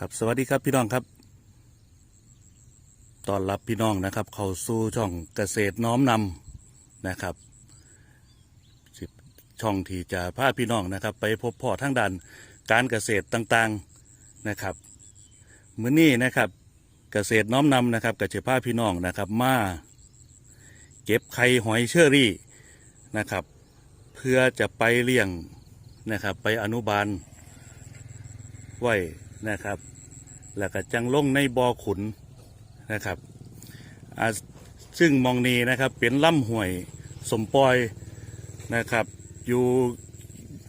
ครับสวัสดีครับพี่น้องครับต้อนรับพี่น้องนะครับ เข้าสู่ช่องเกษตรน้อมนำนะครับสิช่องที่จะพาพี่น้องนะครับ ไปพบพ่อทั้งด้านการเกษตรต่างๆนะครับมื้อนี้นะครับเกษตรน้อมนำนะครับกับเจ้าพาพี่น้องนะครับมาเก็บไข่หอยเชอรี่นะครับ เพื่อจะไปเลี้ยงนะครับ ไปอนุบาลไว้ นะครับ แล้วก็จังลงในบ่อขุนนะครับซึ่งมองนี้นะครับเป็นล่ำห้วยสมปอยนะครับ อยู่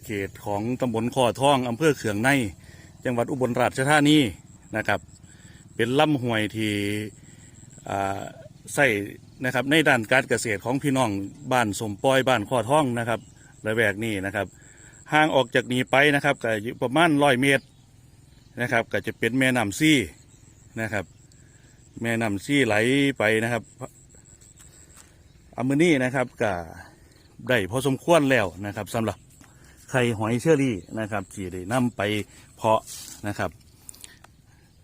เขตของตำบลคอท่องอำเภอเขืองใน จังหวัดอุบลราชธานีนะครับ เป็นล่ำห้วยที่ใส่นะครับในด้านการเกษตรของพี่น้องบ้านสมปอยบ้านคอท่องนะครับระแวกนี้นะครับห่างออกจากนี้ไปนะครับก็ประมาณร้อยเมตร นะครับ ก็จะเป็นแม่น้ำซี่นะครับ แม่น้ำซี่ไหลไปนะครับอามือนี้นะครับก็ได้พอสมควรแล้วนะครับสำหรับไข่หอยเชอรี่นะครับที่ได้นำไปเพาะนะครับ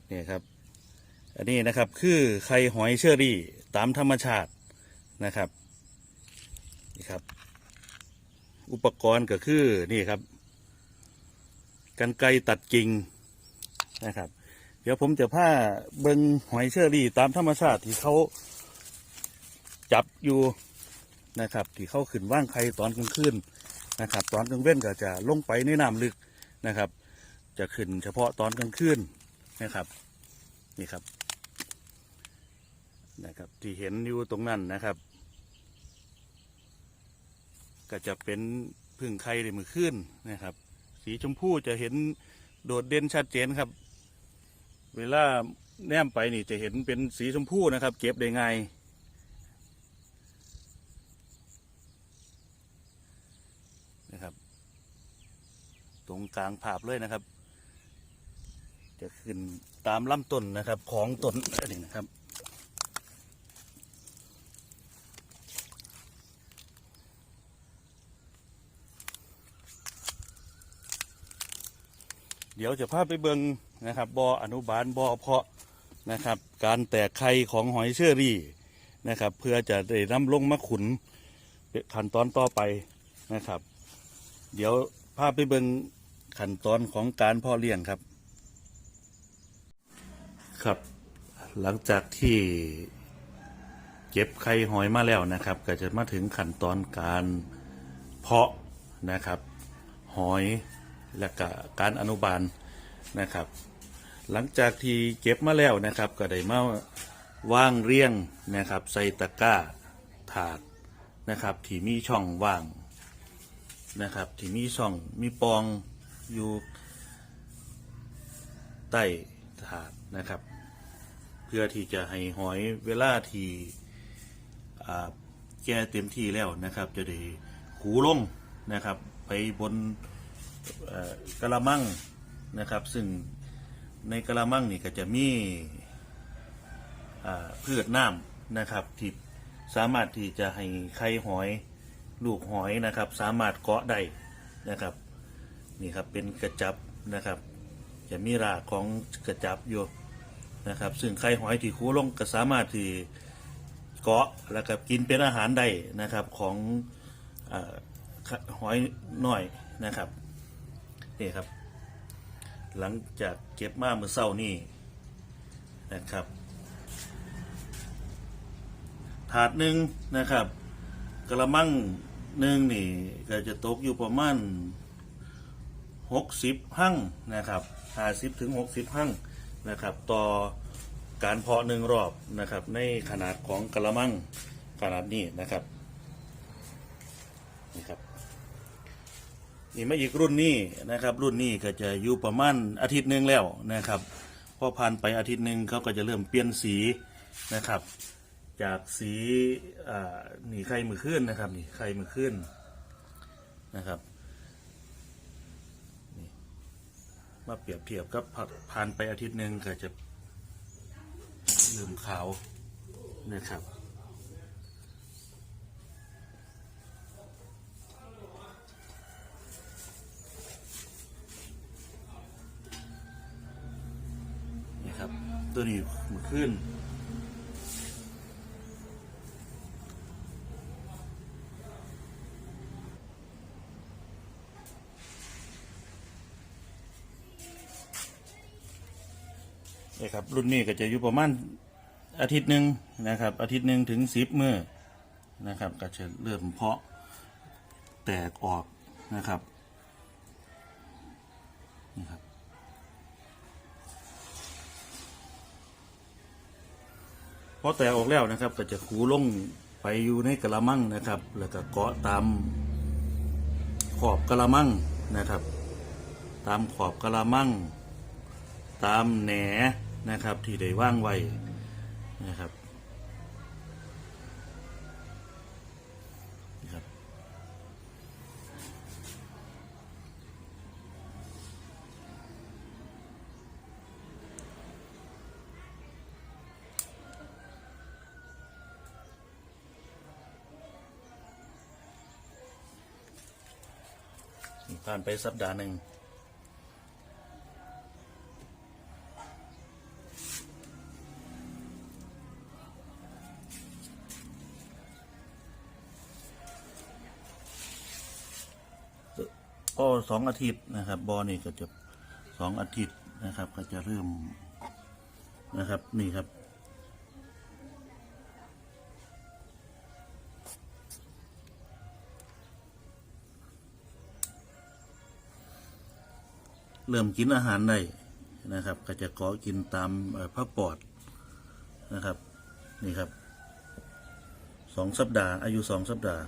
นี่ครับ อันนี้นะครับคือไข่หอยเชอรี่ตามธรรมชาตินะครับนี่ครับ อุปกรณ์ก็คือนี่ครับกันไกรตัดกิ่ง นะครับ เดี๋ยวผมจะพาเบิงหอยเชอรี่ตามธรรมชาติที่เขาจับอยู่นะครับ ที่เขาขึ้นว่างไข่ตอนกลางคืนนะครับ ตอนกลางเว้นก็จะลงไปในน้ำลึกนะครับ จะขึ้นเฉพาะตอนกลางคืนนะครับ นี่ครับนะครับ ที่เห็นอยู่ตรงนั้นนะครับ ก็จะเป็นพึ่งไข่ในมือขึ้นนะครับ สีชมพูจะเห็น โดดเด่นชัดเจนครับ เวลาแนมไปนี่จะเห็นเป็นสีชมพูนะครับ เก็บได้ง่ายนะครับ ตรงกลางภาพเลยนะครับ จะขึ้นตามลำต้นนะครับ ของต้นอันนี้นะครับ เดี๋ยวจะพาไปเบิงนะครับบออนุบาลบอเพาะนะครับ การแตกไข่ของหอยเชอรี่นะครับ เพื่อจะได้นำลงมาขุนเป็นขั้นตอนต่อไปนะครับ เดี๋ยวพาไปเบิงขั้นตอนของการเพาะเลี้ยงครับ ครับ หลังจากที่เก็บไข่หอยมาแล้วนะครับ ก็จะมาถึงขั้นตอนการเพาะนะครับ หอย และก็การอนุบาลนะครับ หลังจากที่เก็บมาแล้วนะครับ ก็ได้มาว่างเรียงนะครับ ใส่ตะกร้าถาดนะครับ ที่มีช่องว่างนะครับ ที่มีช่องมีปองอยู่ใต้ถาดนะครับ เพื่อที่จะให้หอยเวลาที่แก่เต็มที่แล้วนะครับ จะได้ขูลงนะครับ ไปบน กระมังนะครับ ซึ่งในกระมังนี่ก็จะมีพืชน้ำนะครับที่สามารถที่จะให้ไข่หอยลูกหอยนะครับ สามารถเกาะได้นะครับนี่ครับเป็นกระจับนะครับ จะมีรากของกระจับอยู่นะครับ ซึ่งไข่หอยที่คูลงก็สามารถที่เกาะแล้วก็กินเป็นอาหารได้นะครับของอหอยน้อยนะครับ นี่ครับ หลังจากเก็บมาเมื่อเช้านี่นะครับ ถาดหนึ่งนะครับกระมังหนึ่งนี่ก็จะตกอยู่ประมาณหกสิบหั่งนะครับห้าสิบถึงหกสิบหั่งนะครับ ต่อการเพาะหนึ่งรอบนะครับ ในขนาดของกระมังขนาดนี้นะครับนี่ครับ นี่มาอีกรุ่นนี้นะครับ รุ่นนี้ก็จะอยู่ประมาณอาทิตย์หนึ่งแล้วนะครับพอผ่านไปอาทิตย์หนึ่งเขาก็จะเริ่มเปลี่ยนสีนะครับ จากสีอ่านี่ไข่มือขึ้นนะครับนี่ไข่มือขึ้นนะครับนี่มาเปรียบเทียบกับผ่านไปอาทิตย์หนึ่งก็จะเริ่มขาวนะครับ ตัวนี้มือขึ้นนี่ครับรุ่นนี้ก็จะอยู่ประมาณอาทิตย์หนึ่งนะครับ อาทิตย์หนึ่งถึงสิบมือนะครับ ก็จะเริ่มเพาะแตกออกนะครับนี่ครับ พอแตกออกแล้วนะครับ ก็จะขูลงไปอยู่ในกระมังนะครับ แล้วก็เกาะตามขอบกระมังนะครับ ตามขอบกระมัง ตามแหนนะครับที่ได้ว่างไว้นะครับ ผ่านไปสัปดาห์หนึ่งก็สองอาทิตย์นะครับบอนี่ก็จะสองอาทิตย์นะครับ ก็จะเริ่มนะครับ นี่ครับ เริ่มกินอาหารได้นะครับ ก็จะขอกินตามพระปอดนะครับ นี่ครับสองสัปดาห์ อายุสองสัปดาห์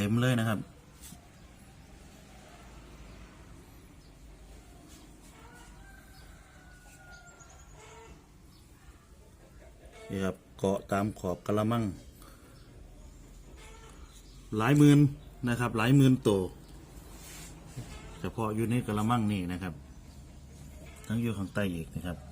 เต็มเลยนะครับ นี่ครับ เกาะตามขอบกระมัง หลายหมื่นนะครับ หลายหมื่นโตวเฉพาะอยู่ในกระมังนี่นะครับ ทั้งอยู่ข้างใต้อีกนะครับ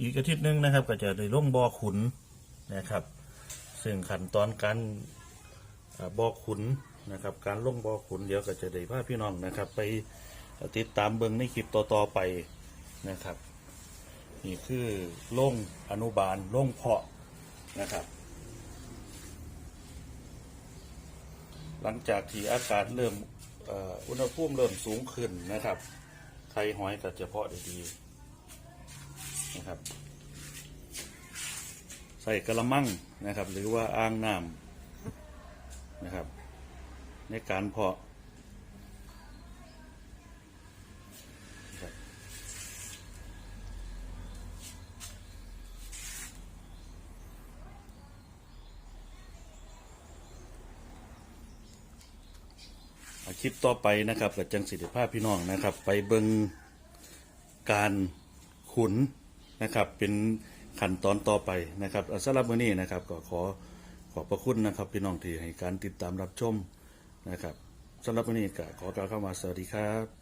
อีกอาทิตย์หนึ่งนะครับ ก็จะได้ล่งบอขุนนะครับ ซึ่งขั้นตอนการเอ่อบอขุนนะครับ การล่งบอขุนเดี๋ยวก็จะได้พาพี่น้องนะครับ ไปติดตามเบิ้งในคลิปต่อๆไปนะครับ นี่คือล่งอนุบาลล่งเพาะนะครับ หลังจากที่อากาศเริ่มอุณหภูมิเริ่มสูงขึ้นนะครับไข่หอยก็จะเพาะได้ดี นะครับ ใส่กระมังนะครับ หรือว่าอ่างน้ำนะครับ ในการเพาะคลิปต่อไปนะครับกับจังสิทธิภาพพี่น้องนะครับ ไปเบิงการขุน นะครับ เป็นขั้นตอนต่อไปนะครับอ่าสำหรับวันนี้นะครับก็ขอขอบพระคุณนะครับพี่น้องที่ให้การติดตามรับชมนะครับสำหรับวันนี้ก็ขอกล่าวคำว่าสวัสดีครับ